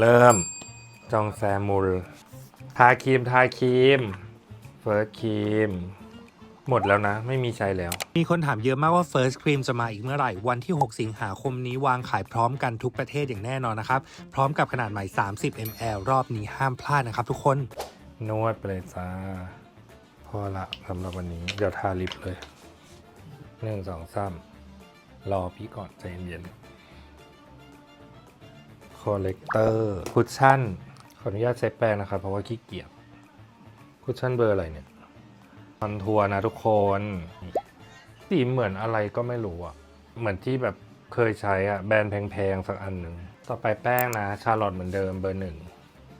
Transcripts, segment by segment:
เริ่ม จองแซมูล ทาครีมทาครีม เฟิร์สครีม หมดแล้วนะ ไม่มีใช้แล้ว มีคนถามเยอะมากว่า First Cream จะมาอีกเมื่อไหร่ วันที่ 6 สิงหาคมนี้วางขายพร้อมกันทุกประเทศอย่างแน่นอนนะครับ พร้อมกับขนาดใหม่ 30 ml รอบนี้ห้ามพลาดนะครับทุกคน นวดไปเลยจ้า พอละสำหรับวันนี้ เดี๋ยวทาลิปเลยหนึ่งสองสามรอพี่ก่อนใจเย็นๆ คอลเลกเตอร์คุชชั่นขออนุญาตใช้แป้งนะครับ เพราะว่าขี้เกียจคุชชั่นเบอร์อะไรเนี่ยคอนทัวร์นะทุกคนสีเหมือนอะไรก็ไม่รู้อะเหมือนที่แบบเคยใช้อะแบรนด์แพงๆ สักอันหนึ่ง ต่อไปแป้งนะ ชาร์ลอตเหมือนเดิมเบอร์หนึ่ง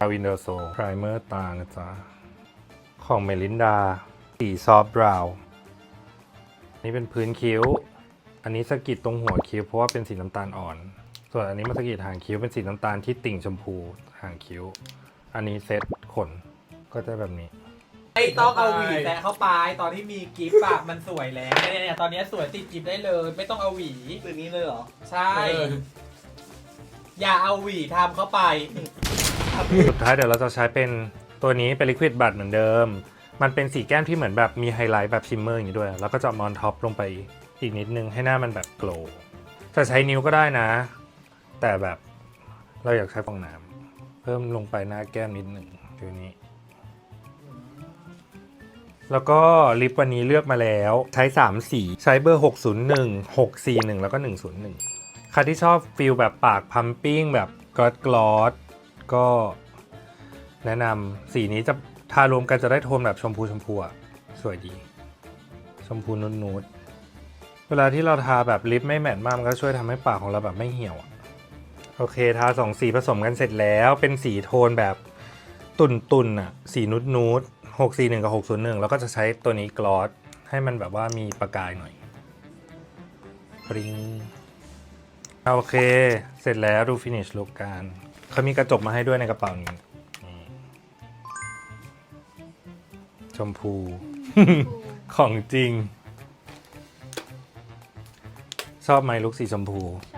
อาวินเดอร์โซไพรเมอร์ตานะจ๊ะ ของเมลินดา สีซอฟต์บราวน์นี่เป็นพื้นคิ้ว อันนี้สะกิดตรงหัวคิ้วเพราะว่าเป็นสีน้ำตาลอ่อน ส่วนอันนี้มาสะกิดหางคิ้วเป็นสีน้ำตาลที่ติ่งชมพูหางคิ้ว อันนี้เซ็ตขนก็จะแบบนี้ ไม่ต้องเอาหวีแตะเข้าไปตอนที่มีกิฟต์อะมันสวยแล้วเนี่ยเนี่ยตอนนี้สวยติดกิฟต์ได้เลย ไม่ต้องเอาหวีแบบนี้เลยเหรอ ใช่อย่าเอาหวีทำเข้าไป สุดท้ายเดี๋ยวเราจะใช้เป็นตัวนี้เป็นลิควิดบัตเหมือนเดิม มันเป็นสีแก้มที่เหมือนแบบมีไฮไลท์แบบชิมเมอร์อย่างนี้ด้วย แล้วก็จะมอนท็อปลงไปอีกนิดนึงให้หน้ามันแบบโกลว์จะใช้นิ้วก็ได้นะ แต่แบบเราอยากใช้ฟองน้ำเพิ่มลงไปหน้าแก้มนิดหนึ่งตัวนี้ แล้วก็ลิปวันนี้เลือกมาแล้วใช้ 3 สีใช้เบอร์ 601 641 แล้วก็ 101 ใครที่ชอบฟิลแบบปากพัมปิ้งแบบกรอดกรอดก็แนะนำสีนี้จะทารวมกันจะได้โทนแบบชมพูชมพูอะสวยดี ชมพูนุดนูดๆเวลาที่เราทาแบบลิปไม่แมทมากมันก็ช่วยทำให้ปากของเราแบบไม่เหี่ยวอะ โอเคทาสองสีผสมกันเสร็จแล้วเป็นสีโทนแบบตุ่นตุนๆอะสีนุดนูดหกสี่หนึ่งกับหกศูนย์หนึ่งแล้วก็จะใช้ตัวนี้กลอสให้มันแบบว่ามีประกายหน่อยปริงโอเค เสร็จแล้วดูฟินิชลุกกันเขามีกระจกมาให้ด้วยในกระเป๋านี้ชมพู ของจริง ชอบไหมลุกสีชมพู ช